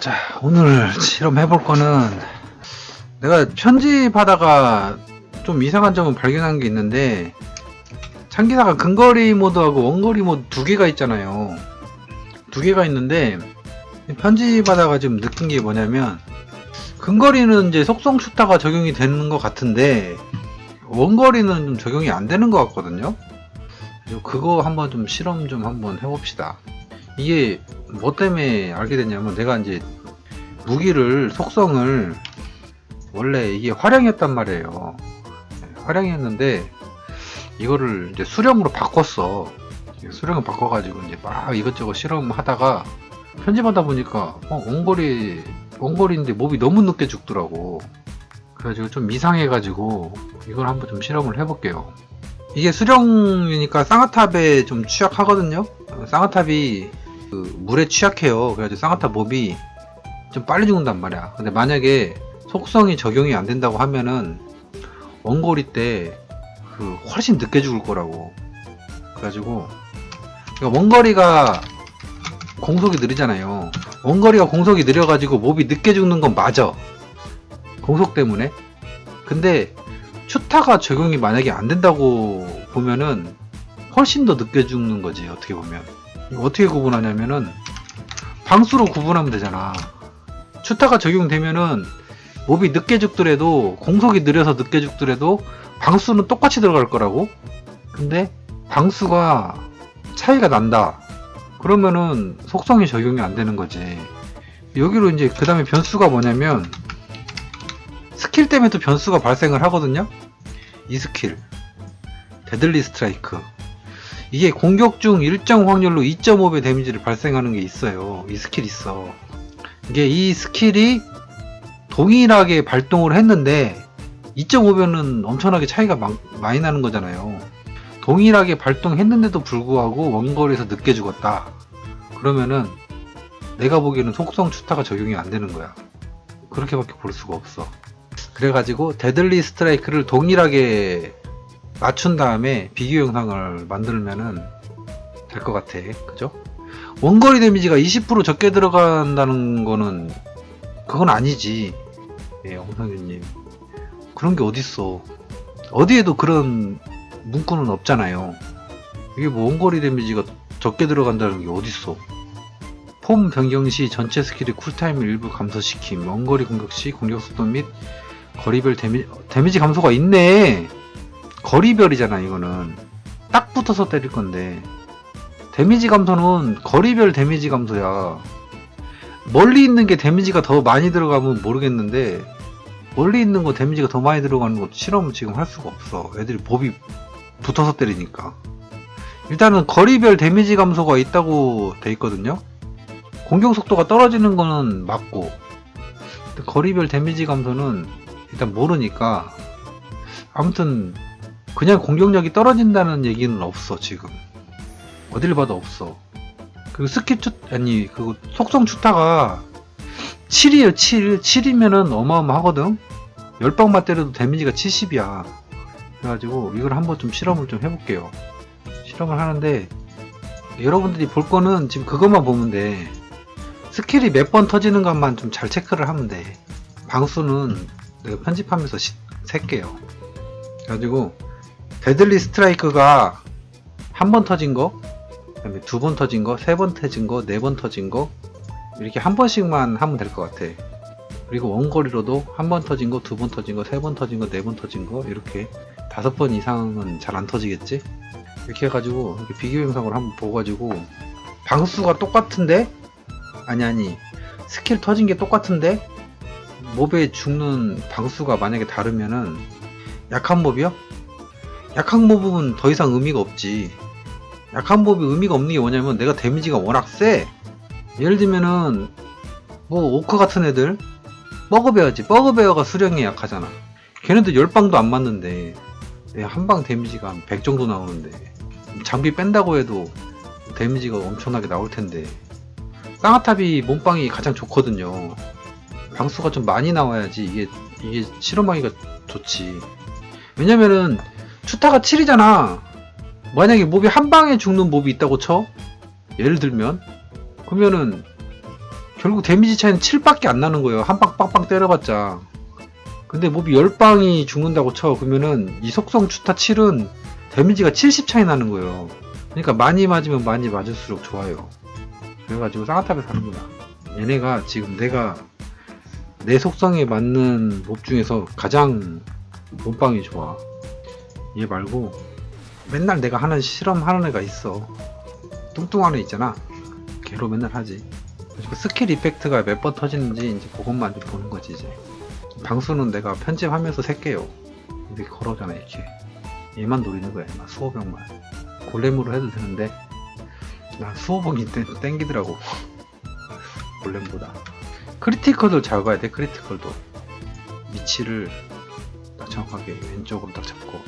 자, 오늘 실험해 볼 거는 내가 편집하다가 좀 이상한 점을 발견한 게 있는데 창기사가 근거리 모드하고 원거리 모드 두 개가 있잖아요. 두 개가 있는데 편집하다가 지금 느낀 게 뭐냐면 근거리는 이제 속성 슈타가 적용이 되는 것 같은데 원거리는 좀 적용이 안 되는 것 같거든요. 그거 한번 좀 실험 좀 한번 해봅시다. 이게 뭐 때문에 알게 됐냐면 내가 이제 무기를 속성을 원래 이게 화량이었단 말이에요. 네, 화량이었는데 이거를 이제 수령으로 바꿨어. 수령을 바꿔가지고 이제 막 이것저것 실험하다가 편집하다 보니까 어, 원거리 원거리인데 몹이 너무 늦게 죽더라고. 그래가지고 좀 이상해가지고 이걸 한번 좀 실험을 해볼게요. 이게 수령이니까 쌍화탑에 좀 취약하거든요. 어, 쌍화탑이 그 물에 취약해요. 그래가지고 쌍화탑 몹이 좀 빨리 죽는단 말이야. 근데 만약에 속성이 적용이 안 된다고 하면은 원거리 때 그 훨씬 늦게 죽을 거라고. 그래가지고 그러니까 원거리가 공속이 느리잖아요. 원거리가 공속이 느려가지고 몹이 늦게 죽는 건 맞아. 공속 때문에. 근데 추타가 적용이 만약에 안 된다고 보면은 훨씬 더 늦게 죽는 거지 어떻게 보면. 어떻게 구분하냐면은 방수로 구분하면 되잖아. 추타가 적용되면은 몹이 늦게 죽더라도 공속이 느려서 늦게 죽더라도 방수는 똑같이 들어갈 거라고. 근데 방수가 차이가 난다. 그러면은 속성이 적용이 안 되는 거지. 여기로 이제 그 다음에 변수가 뭐냐면 스킬 때문에 또 변수가 발생을 하거든요. 이 스킬 데들리 스트라이크 이게 공격 중 일정 확률로 2.5배 데미지를 발생하는 게 있어요. 이 스킬 있어. 이게 이 스킬이 동일하게 발동을 했는데 2.5배는 엄청나게 차이가 많- 많이 나는 거잖아요. 동일하게 발동했는데도 불구하고 원거리에서 늦게 죽었다. 그러면은 내가 보기에는 속성 추타가 적용이 안 되는 거야. 그렇게밖에 볼 수가 없어. 그래가지고 데들리 스트라이크를 동일하게 맞춘 다음에 비교 영상을 만들면은 될 것 같아. 그죠? 원거리 데미지가 20% 적게 들어간다는 거는 그건 아니지. 예, 홍상준님. 그런 게 어딨어. 어디에도 그런 문구는 없잖아요. 이게 뭐 원거리 데미지가 적게 들어간다는 게 어딨어. 폼 변경 시 전체 스킬의 쿨타임을 일부 감소시킴. 원거리 공격 시 공격 속도 및 거리별 데미, 데미지 감소가 있네. 거리별이잖아, 이거는. 딱 붙어서 때릴 건데. 데미지 감소는 거리별 데미지 감소야. 멀리 있는 게 데미지가 더 많이 들어가면 모르겠는데, 멀리 있는 거 데미지가 더 많이 들어가는 거 실험을 지금 할 수가 없어. 애들이 몹이 붙어서 때리니까. 일단은 거리별 데미지 감소가 있다고 돼 있거든요. 공격 속도가 떨어지는 거는 맞고, 거리별 데미지 감소는 일단 모르니까, 아무튼, 그냥 공격력이 떨어진다는 얘기는 없어, 지금. 어딜 봐도 없어. 그 스킬 추, 아니, 그 속성 추타가 7이에요, 7. 7이면은 어마어마하거든? 10방만 때려도 데미지가 70이야. 그래가지고 이걸 한번 좀 실험을 좀 해볼게요. 실험을 하는데, 여러분들이 볼 거는 지금 그것만 보면 돼. 스킬이 몇 번 터지는 것만 좀 잘 체크를 하면 돼. 방수는 내가 편집하면서 시, 셀게요. 그래가지고, 데들리 스트라이크가 한 번 터진 거, 그 다음에 두 번 터진 거, 세 번 터진 거, 네 번 터진 거, 이렇게 한 번씩만 하면 될 것 같아. 그리고 원거리로도 한 번 터진 거, 두 번 터진 거, 세 번 터진 거, 네 번 터진 거, 이렇게 다섯 번 이상은 잘 안 터지겠지? 이렇게 해가지고, 이렇게 비교 영상을 한번 보가지고, 방수가 똑같은데? 아니, 아니, 스킬 터진 게 똑같은데? 몹에 죽는 방수가 만약에 다르면은, 약한 몹이요? 약한 몹은 더 이상 의미가 없지. 약한 몹이 의미가 없는 게 뭐냐면, 내가 데미지가 워낙 세. 예를 들면은, 뭐, 오크 같은 애들, 버그베어지. 버그베어가 수령이 약하잖아. 걔네도 10방도 안 맞는데, 한 방 데미지가 한 100 정도 나오는데, 장비 뺀다고 해도 데미지가 엄청나게 나올 텐데, 쌍화탑이 몸빵이 가장 좋거든요. 방수가 좀 많이 나와야지 이게, 이게 실험하기가 좋지. 왜냐면은, 추타가 7이잖아. 만약에 몹이 한 방에 죽는 몹이 있다고 쳐? 예를 들면, 그러면은, 결국 데미지 차이는 7밖에 안 나는 거예요. 한방 빵빵 때려봤자. 근데 몹이 10방이 죽는다고 쳐. 그러면은 이 속성 추타 7은 데미지가 70 차이 나는 거예요. 그러니까 많이 맞으면 많이 맞을수록 좋아요. 그래가지고 쌍화탑에 사는구나. 얘네가 지금 내가 내 속성에 맞는 몹 중에서 가장 몸빵이 좋아. 얘 말고 맨날 내가 하는 실험 하는 애가 있어. 뚱뚱한 애 있잖아. 걔로 맨날 하지. 그래서 스킬 이펙트가 몇 번 터지는지 이제 그것만 좀 보는 거지 이제. 방수는 내가 편집하면서 셀게요. 이렇게 걸어오잖아 이렇게. 얘만 노리는 거야. 얘만 수호병만. 골렘으로 해도 되는데 난 수호봉이 땡- 땡기더라고. 골렘보다. 크리티컬도 잘 가야 돼. 크리티컬도 위치를 딱 정확하게 왼쪽으로 딱 잡고.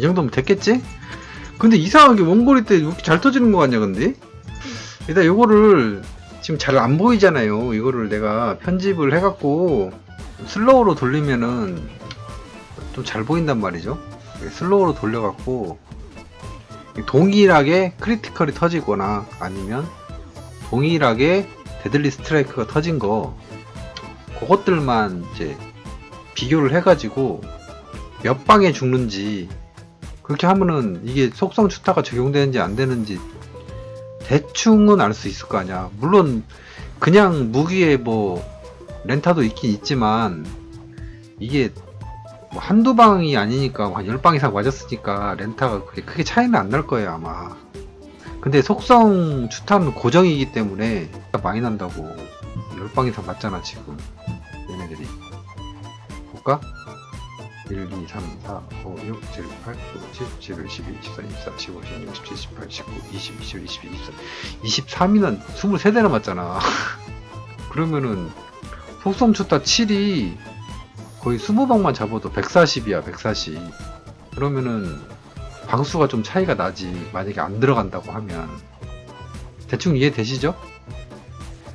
이 정도면 됐겠지? 근데 이상하게 원거리 때 이렇게 잘 터지는 거 같냐 근데? 일단 요거를 지금 잘 안 보이잖아요 이거를 내가 편집을 해갖고 슬로우로 돌리면은 좀 잘 보인단 말이죠 슬로우로 돌려갖고 동일하게 크리티컬이 터지거나 아니면 동일하게 데들리 스트라이크가 터진 거 그것들만 이제 비교를 해가지고 몇 방에 죽는지 그렇게 하면은 이게 속성 추타가 적용되는지 안 되는지 대충은 알 수 있을 거 아니야. 물론 그냥 무기에 뭐 렌타도 있긴 있지만 이게 뭐 한두 방이 아니니까 한 열 방 이상 맞았으니까 렌타가 그렇게 크게 차이는 안 날 거예요 아마 근데 속성 추탄은 고정이기 때문에 많이 난다고 열 방 이상 맞잖아 지금 얘네들이 볼까? 1, 2, 3, 4, 5, 6, 7, 8, 9, 10, 11, 12, 13, 14, 15, 16, 17, 18, 19, 20, 21, 22, 23, 23이면 23대나 맞잖아. 그러면은 속성 추타 7이 거의 20방만 잡아도 140이야, 140. 그러면은 방수가 좀 차이가 나지. 만약에 안 들어간다고 하면. 대충 이해되시죠?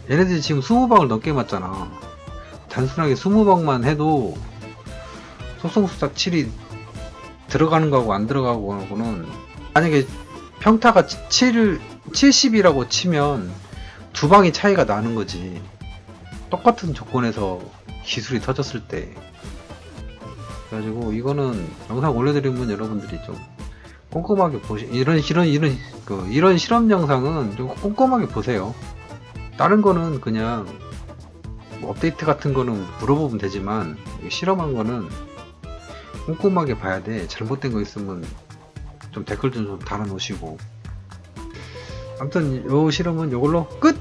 얘네들이 지금 20방을 넘게 맞잖아. 단순하게 20방만 해도 속성수사 7이 들어가는 거하고 안 들어가고 하고는 만약에 평타가 7, 70이라고 치면 두 방이 차이가 나는 거지. 똑같은 조건에서 기술이 터졌을 때. 그래가지고 이거는 영상 올려드리면 여러분들이 좀 꼼꼼하게 보시 이런 이런 이런 그 이런 실험 영상은 좀 꼼꼼하게 보세요. 다른 거는 그냥 뭐 업데이트 같은 거는 물어보면 되지만 이 실험한 거는 꼼꼼하게 봐야 돼. 잘못된 거 있으면 좀 댓글 좀 달아놓으시고. 아무튼 요 실험은 요걸로 끝!